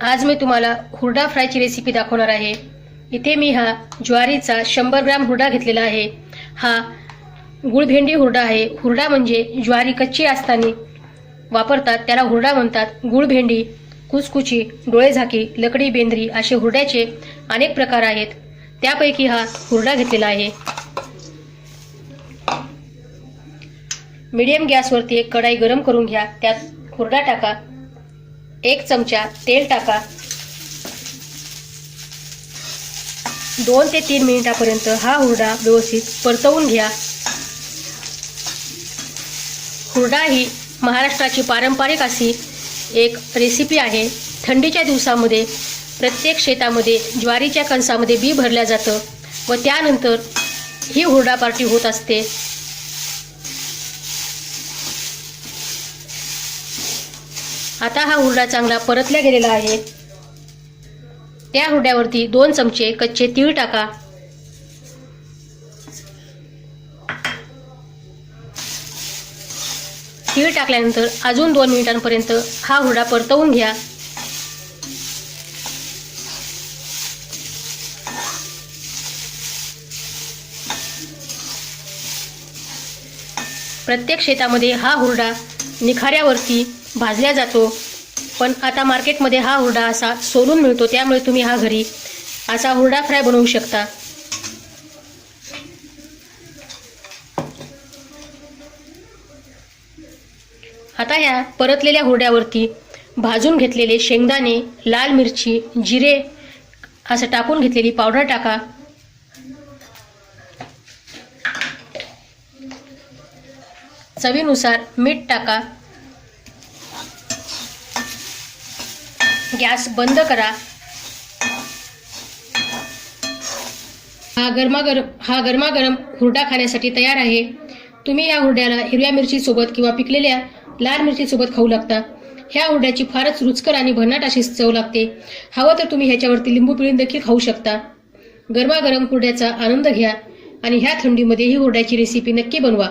आज मी तुम्हाला हुरडा फ्रायची रेसिपी दाखवणार आहे. इथे मी हा ज्वारीचा शंभर ग्राम हुरडा घेतलेला आहे. हा गुळभेंडी हुरडा आहे. हुरडा म्हणजे ज्वारी कच्ची असताना वापरतात त्याला हुरडा म्हणतात. गुळभेंडी कुचकुची डोळेझाकी लकडी बेंद्री असे हुरड्याचे अनेक प्रकार आहेत. त्यापैकी हा हुरडा घेतलेला आहे. मीडियम गॅसवरती एक कढाई गरम करून घ्या. त्यात हुरडा टाका. एक चमचा तेल टाका. दोन ते तीन मिनिटापर्यंत हा हुरडा व्यवस्थित परतवून घ्या. हुरडा ही महाराष्ट्राची पारंपरिक अशी एक रेसिपी आहे. थंडीच्या दिवसामध्ये प्रत्येक शेतामध्ये ज्वारीच्या कणसामध्ये बी भरल्या जातं व त्यानंतर ही हुरडा पार्टी होत असते. आता हा हुरडा चांगला परतल्या गेलेला आहे. त्या हुरड्यावरती दोन चमचे कच्चे तीळ टाका. तीळ टाकल्यानंतर अजून दोन मिनिटांपर्यंत हा हुरडा परतवून घ्या. प्रत्येक शेतामध्ये हा हुरडा निखाऱ्यावरती भाजल्या जातो. पण आता मार्केटमध्ये हा हुरडा असा सोलून मिळतो त्यामुळे तुम्ही हा घरी असा हुरडा फ्राय बनवू शकता. आता ह्या परतलेल्या हुरड्यावरती भाजून घेतलेले शेंगदाणे लाल मिरची जिरे असं टाकून घेतलेली पावडर टाका. चवीनुसार मीठ टाका. गॅस बंद करा. हा गरमागरम हा गरमागरम हुरडा खाण्यासाठी तयार आहे. तुम्ही या हुरड्याला हिरव्या मिरचीसोबत किंवा पिकलेल्या लाल मिरचीसोबत खाऊ लागता. ह्या हुरड्याची फारच रुचकर आणि भन्नाट अशी चव लागते. हवं तर तुम्ही ह्याच्यावरती लिंबू पिळून देखील खाऊ शकता. गरमागरम हुरड्याचा आनंद घ्या आणि ह्या थंडीमध्ये ही हुरड्याची रेसिपी नक्की बनवा.